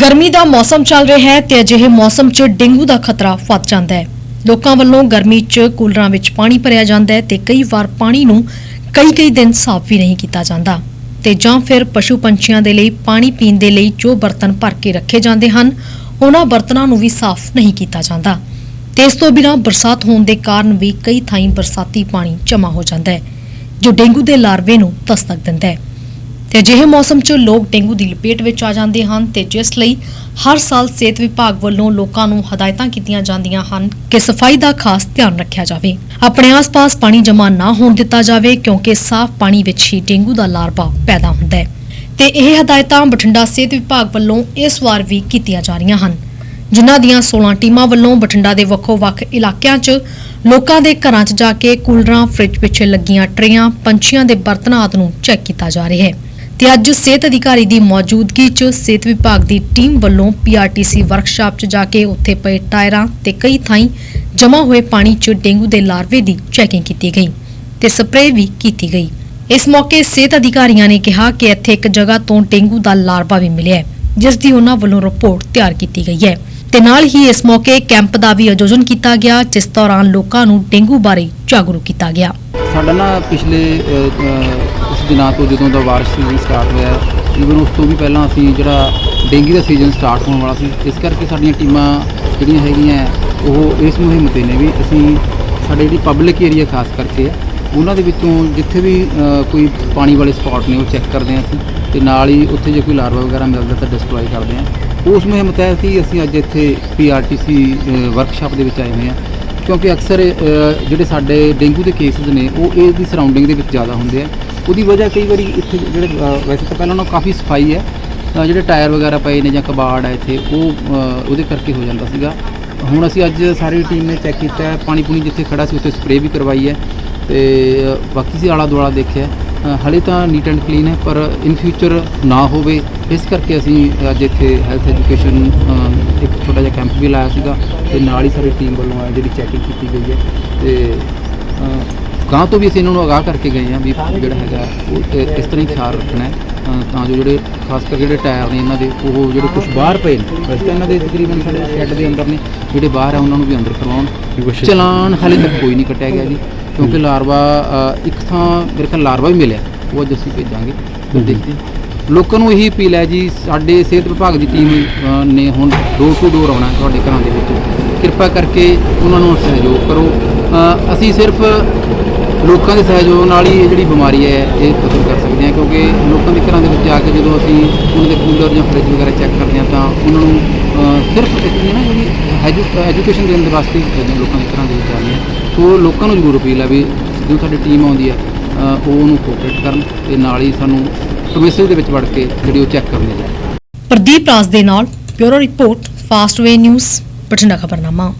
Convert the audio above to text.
ਗਰਮੀ ਦਾ ਮੌਸਮ ਚੱਲ ਰਿਹਾ ਹੈ ਤੇ ਅਜਿਹੇ ਮੌਸਮ 'ਚ ਡੇਂਗੂ ਦਾ ਖਤਰਾ ਵੱਧ ਜਾਂਦਾ ਹੈ। ਲੋਕਾਂ ਵੱਲੋਂ ਗਰਮੀ 'ਚ ਕੂਲਰਾਂ ਵਿੱਚ ਪਾਣੀ ਭਰਿਆ ਜਾਂਦਾ ਹੈ ਤੇ ਕਈ ਵਾਰ ਪਾਣੀ ਨੂੰ ਕਈ-ਕਈ ਦਿਨ ਸਾਫ਼ ਵੀ ਨਹੀਂ ਕੀਤਾ ਜਾਂਦਾ। ਤੇ ਜਾਂ ਫਿਰ ਪਸ਼ੂ ਪੰਛੀਆਂ ਦੇ ਲਈ ਪਾਣੀ ਪੀਣ ਦੇ ਲਈ ਜੋ ਬਰਤਨ ਭਰ ਕੇ ਰੱਖੇ ਜਾਂਦੇ ਹਨ, ਉਹਨਾਂ ਬਰਤਨਾਂ ਨੂੰ ਵੀ ਸਾਫ਼ ਨਹੀਂ ਕੀਤਾ ਜਾਂਦਾ। ਤੇ ਇਸ ਤੋਂ ਬਿਨਾਂ ਬਰਸਾਤ ਹੋਣ ਦੇ ਕਾਰਨ ਵੀ ਕਈ ਥਾਈਂ ਬਰਸਾਤੀ ਪਾਣੀ ਜਮ੍ਹਾਂ ਹੋ ਜਾਂਦਾ ਹੈ, ਜੋ ਡੇਂਗੂ ਦੇ ਲਾਰਵੇ ਨੂੰ ਦਸਤਕ ਦਿੰਦਾ ਹੈ। ਤੇ ਅਜਿਹੇ ਮੌਸਮ 'ਚ ਲੋਕ ਡੇਂਗੂ ਦੀ ਲਪੇਟ ਵਿੱਚ ਆ ਜਾਂਦੇ ਹਨ ਤੇ ਜਿਸ ਲਈ ਹਰ ਸਾਲ ਸਿਹਤ ਵਿਭਾਗ ਵੱਲੋਂ ਲੋਕਾਂ ਨੂੰ ਹਦਾਇਤਾਂ ਕੀਤੀਆਂ ਜਾਂਦੀਆਂ ਹਨ ਕਿ ਸਫ਼ਾਈ ਦਾ ਖਾਸ ਧਿਆਨ ਰੱਖਿਆ ਜਾਵੇ। ਆਪਣੇ ਆਸ-ਪਾਸ ਪਾਣੀ ਜਮ੍ਹਾਂ ਨਾ ਹੋਣ ਦਿੱਤਾ ਜਾਵੇ ਕਿਉਂਕਿ ਸਾਫ਼ ਪਾਣੀ ਵਿੱਚ ਹੀ ਡੇਂਗੂ ਦਾ ਲਾਰਵਾ ਪੈਦਾ ਹੁੰਦਾ ਹੈ। ਤੇ ਇਹ ਹਦਾਇਤਾਂ ਬਠਿੰਡਾ ਸਿਹਤ ਵਿਭਾਗ ਵੱਲੋਂ ਇਸ ਵਾਰ ਵੀ ਕੀਤੀਆਂ ਜਾ ਰਹੀਆਂ ਹਨ। ਜਿਨ੍ਹਾਂ ਦੀਆਂ 16 ਟੀਮਾਂ ਵੱਲੋਂ ਬਠਿੰਡਾ ਦੇ ਵੱਖੋ-ਵੱਖ ਇਲਾਕਿਆਂ 'ਚ ਲੋਕਾਂ ਦੇ ਘਰਾਂ 'ਚ ਜਾ ਕੇ ਕੂਲਰਾਂ, ਫ੍ਰਿਜ ਪਿੱਛੇ ਲੱਗੀਆਂ ਟਰੇਆਂ, ਪੰਛੀਆਂ ਦੇ ਬਰਤਨਾਂ ਆਦਿ ਨੂੰ ਚੈੱਕ ਕੀਤਾ ਜਾ ਰਿਹਾ ਹੈ। ਤੇ ਅੱਜ ਸਿਹਤ ਅਧਿਕਾਰੀ ਦੀ ਮੌਜੂਦਗੀ 'ਚ ਸਿਹਤ ਵਿਭਾਗ ਦੀ ਟੀਮ ਵੱਲੋਂ ਪੀਆਰਟੀਸੀ ਵਰਕਸ਼ਾਪ 'ਚ ਜਾ ਕੇ ਉੱਥੇ ਪਏ ਟਾਇਰਾਂ ਤੇ ਕਈ ਥਾਈਂ ਜਮ੍ਹਾਂ ਹੋਏ ਪਾਣੀ 'ਚ ਡੇਂਗੂ ਦੇ ਲਾਰਵੇ ਦੀ ਚੈਕਿੰਗ ਕੀਤੀ ਗਈ ਤੇ ਸਪਰੇਅ ਵੀ ਕੀਤੀ ਗਈ। ਇਸ ਮੌਕੇ ਸਿਹਤ ਅਧਿਕਾਰੀਆਂ ਨੇ ਕਿਹਾ ਕਿ ਇੱਥੇ ਇੱਕ ਜਗ੍ਹਾ ਤੋਂ ਡੇਂਗੂ ਦਾ ਲਾਰਵਾ ਵੀ ਮਿਲਿਆ ਹੈ, ਜਿਸ ਦੀ ਉਹਨਾਂ ਵੱਲੋਂ ਰਿਪੋਰਟ ਤਿਆਰ ਕੀਤੀ ਗਈ ਹੈ। ਤੇ ਨਾਲ ਹੀ ਇਸ ਮੌਕੇ ਕੈਂਪ ਦਾ ਵੀ ਆਯੋਜਨ ਕੀਤਾ ਗਿਆ, ਜਿਸ ਦੌਰਾਨ ਲੋਕਾਂ ਨੂੰ ਡੇਂਗੂ ਬਾਰੇ ਜਾਗਰੂਕ ਕੀਤਾ ਗਿਆ। ਸਾਡਾ ਨਾ ਪਿਛਲੇ ਅ, ਕੁਛ ਦਿਨਾਂ ਤੋਂ ਜਦੋਂ ਦਾ ਬਾਰਿਸ਼ ਸੀਜ਼ਨ ਸਟਾਰਟ ਹੋਇਆ ਈਵਨ ਉਸ ਤੋਂ ਵੀ ਪਹਿਲਾਂ ਅਸੀਂ ਜਿਹੜਾ ਡੇਂਗੀ ਦਾ ਸੀਜ਼ਨ ਸਟਾਰਟ ਹੋਣ ਵਾਲਾ ਸੀ ਇਸ ਕਰਕੇ ਸਾਡੀਆਂ ਟੀਮਾਂ ਜਿਹੜੀਆਂ ਹੈਗੀਆਂ ਉਹ ਇਸ ਮੁਹਿੰਮ ਤੇ ਨੇ ਵੀ ਅਸੀਂ ਸਾਡੇ ਜਿਹੜੀ ਪਬਲਿਕ ਏਰੀਆ ਖਾਸ ਕਰਕੇ ਉਹਨਾਂ ਦੇ ਵਿੱਚੋਂ ਜਿੱਥੇ ਵੀ ਕੋਈ ਪਾਣੀ ਵਾਲੇ ਸਪੌਟ ਨੇ ਉਹ ਚੈੱਕ ਕਰਦੇ ਹਾਂ ਅਸੀਂ ਤੇ ਨਾਲ ਹੀ ਉੱਥੇ ਜੇ ਕੋਈ ਲਾਰਵਾ ਵਗੈਰਾ ਮਿਲਦਾ ਤਾਂ ਡਿਸਪਲੋਏ ਕਰਦੇ ਹਾਂ। ਉਸ ਮੁਹਿੰਮ ਤਹਿਤ ਹੀ ਅਸੀਂ ਅੱਜ ਇੱਥੇ ਪੀਆਰਟੀਸੀ ਵਰਕਸ਼ਾਪ ਦੇ ਵਿੱਚ ਆਏ ਹੋਏ ਹਾਂ। ਕਿਉਂਕਿ ਅਕਸਰ ਅ, ਜਿਹੜੇ ਸਾਡੇ ਡੇਂਗੂ ਦੇ ਕੇਸਿਸ ਨੇ ਉਹ ਇਹ ਦੀ ਸਰਾਊਂਡਿੰਗ ਦੇ ਵਿੱਚ ਜ਼ਿਆਦਾ ਹੁੰਦੇ ਆ। ਉਹਦੀ ਵਜ੍ਹਾ ਕਈ ਵਾਰੀ ਇੱਥੇ ਜਿਹੜੇ ਅ, ਵੈਸੇ ਤਾਂ ਪਹਿਲਾਂ ਨਾਲੋਂ ਕਾਫੀ ਸਫ਼ਾਈ ਹੈ। ਅ, ਜਿਹੜੇ ਟਾਇਰ ਵਗੈਰਾ ਪਏ ਨੇ ਜਾਂ ਕਬਾੜ ਹੈ ਇੱਥੇ ਉਹ ਅ, ਉਹਦੇ ਕਰਕੇ ਹੋ ਜਾਂਦਾ ਸੀਗਾ। ਹੁਣ ਅਸੀਂ ਅੱਜ ਸਾਰੀ ਟੀਮ ਨੇ ਚੈੱਕ ਕੀਤਾ ਹੈ। ਪਾਣੀ ਪੂਣੀ ਜਿੱਥੇ ਖੜਾ ਸੀ ਉੱਥੇ ਸਪਰੇਅ ਵੀ ਕਰਵਾਈ ਹੈ। ਤੇ ਅ, ਬਾਕੀ ਸੀ ਆਲਾ ਦੁਆਲਾ ਦੇਖਿਆ ਹਲੇ ਤਾਂ ਨੀਟ ਐਂਡ ਕਲੀਨ ਹੈ ਪਰ ਇਨ ਫਿਊਚਰ ਨਾ ਹੋਵੇ ਇਸ ਕਰਕੇ ਅਸੀਂ ਅੱਜ ਇੱਥੇ ਹੈਲਥ ਐਜੂਕੇਸ਼ਨ ਇੱਕ ਛੋਟਾ ਜਿਹਾ ਕੈਂਪ ਵੀ ਲਾਇਆ ਸੀਗਾ ਤੇ ਨਾਲ ਹੀ ਸਾਡੀ ਟੀਮ ਵੱਲੋਂ ਆ ਜਿਹੜੀ ਚੈਕਿੰਗ ਕੀਤੀ ਗਈ ਹੈ ਤੇ ਗਾਂ ਤੋਂ ਵੀ ਅਸੀਂ ਇਹਨਾਂ ਨੂੰ ਅਗਾਹ ਕਰਕੇ ਗਏ ਹਾਂ ਵੀ ਜਿਹੜਾ ਹੈਗਾ ਉਹ ਇਸ ਤਰ੍ਹਾਂ ਹੀ ਖਿਆਲ ਰੱਖਣਾ ਹੈ ਤਾਂ ਜੋ ਜਿਹੜੇ ਖਾਸ ਕਰਕੇ ਜਿਹੜੇ ਟਾਇਰ ਨੇ ਇਹਨਾਂ ਦੇ ਉਹ ਜਿਹੜੇ ਕੁਝ ਬਾਹਰ ਪਏ ਨੇ ਵੈਸੇ ਇਹਨਾਂ ਦੇ ਤਕਰੀਬਨ ਸਾਡੇ ਸ਼ੈੱਡ ਦੇ ਅੰਦਰ ਨੇ ਜਿਹੜੇ ਬਾਹਰ ਆ ਉਹਨਾਂ ਨੂੰ ਵੀ ਅੰਦਰ ਕਰਵਾਉਣ ਚਲਾਨ ਹਾਲੇ ਤੱਕ ਕੋਈ ਨਹੀਂ ਕੱਟਿਆ ਗਿਆ ਜੀ। ਕਿਉਂਕਿ ਲਾਰਵਾ ਅ, ਇੱਕ ਥਾਂ ਮੇਰੇ ਖਿਆਲ ਲਾਰਵਾ ਵੀ ਮਿਲਿਆ। ਉਹ ਅੱਜ ਅਸੀਂ ਭੇਜਾਂਗੇ। ਫਿਰ ਦੇਖਦੇ ਹਾਂ। ਲੋਕਾਂ ਨੂੰ ਇਹੀ ਅਪੀਲ ਹੈ ਜੀ ਸਾਡੇ ਸਿਹਤ ਵਿਭਾਗ ਦੀ ਟੀਮ ਨੇ ਹੁਣ ਡੋਰ ਟੂ ਡੋਰ ਆਉਣਾ ਤੁਹਾਡੇ ਘਰਾਂ ਦੇ ਵਿੱਚ। ਕਿਰਪਾ ਕਰਕੇ ਉਹਨਾਂ ਨੂੰ ਸਹਿਯੋਗ ਕਰੋ। ਅ, ਅਸੀਂ ਸਿਰਫ ਲੋਕਾਂ ਦੇ ਸਹਿਯੋਗ ਨਾਲ ਹੀ ਇਹ ਜਿਹੜੀ ਬਿਮਾਰੀ ਹੈ ਇਹ ਖਤਮ ਕਰ ਸਕਦੇ ਹਾਂ। ਕਿਉਂਕਿ ਲੋਕਾਂ ਦੇ ਘਰਾਂ ਦੇ ਵਿੱਚ ਜਾ ਕੇ ਜਦੋਂ ਅਸੀਂ ਉਹਨਾਂ ਦੇ ਕੂਲਰ ਜਾਂ ਫਰਿੱਜ ਵਗੈਰਾ ਚੈੱਕ ਕਰਦੇ ਹਾਂ ਤਾਂ ਉਹਨਾਂ ਨੂੰ ਸਿਰਫ ਇੱਕ ਜਿਹੜੀ ਨਾ ਜਿਹੜੀ ਐਜੂਕੇਸ਼ਨ ਦੇਣ ਦੇ ਵਾਸਤੇ ਜਦੋਂ ਲੋਕਾਂ ਦੇ ਘਰਾਂ ਦੇ ਵਿੱਚ ਜਾਂਦੇ ਹਾਂ ਸੋ ਲੋਕਾਂ ਨੂੰ ਜ਼ਰੂਰ ਅਪੀਲ ਹੈ ਵੀ ਜਦੋਂ ਸਾਡੀ ਟੀਮ ਆਉਂਦੀ ਆ ਅ, ਉਹ ਉਹਨੂੰ ਕੋਆਪਰੇਟ ਕਰਨ ਤੇ ਨਾਲ ਹੀ ਸਾਨੂੰ ਪ੍ਰਮਿਸਿਸ ਦੇ ਵਿੱਚ ਵੜ ਕੇ ਜਿਹੜੀ ਉਹ ਚੈੱਕ ਕਰਨੀ ਜਾਏ ਪ੍ਰਦੀਪ ਰਾਜ ਦੇ ਨਾਲ bureau report Fastway news Bathinda ਖਬਰਨਾਮਾ।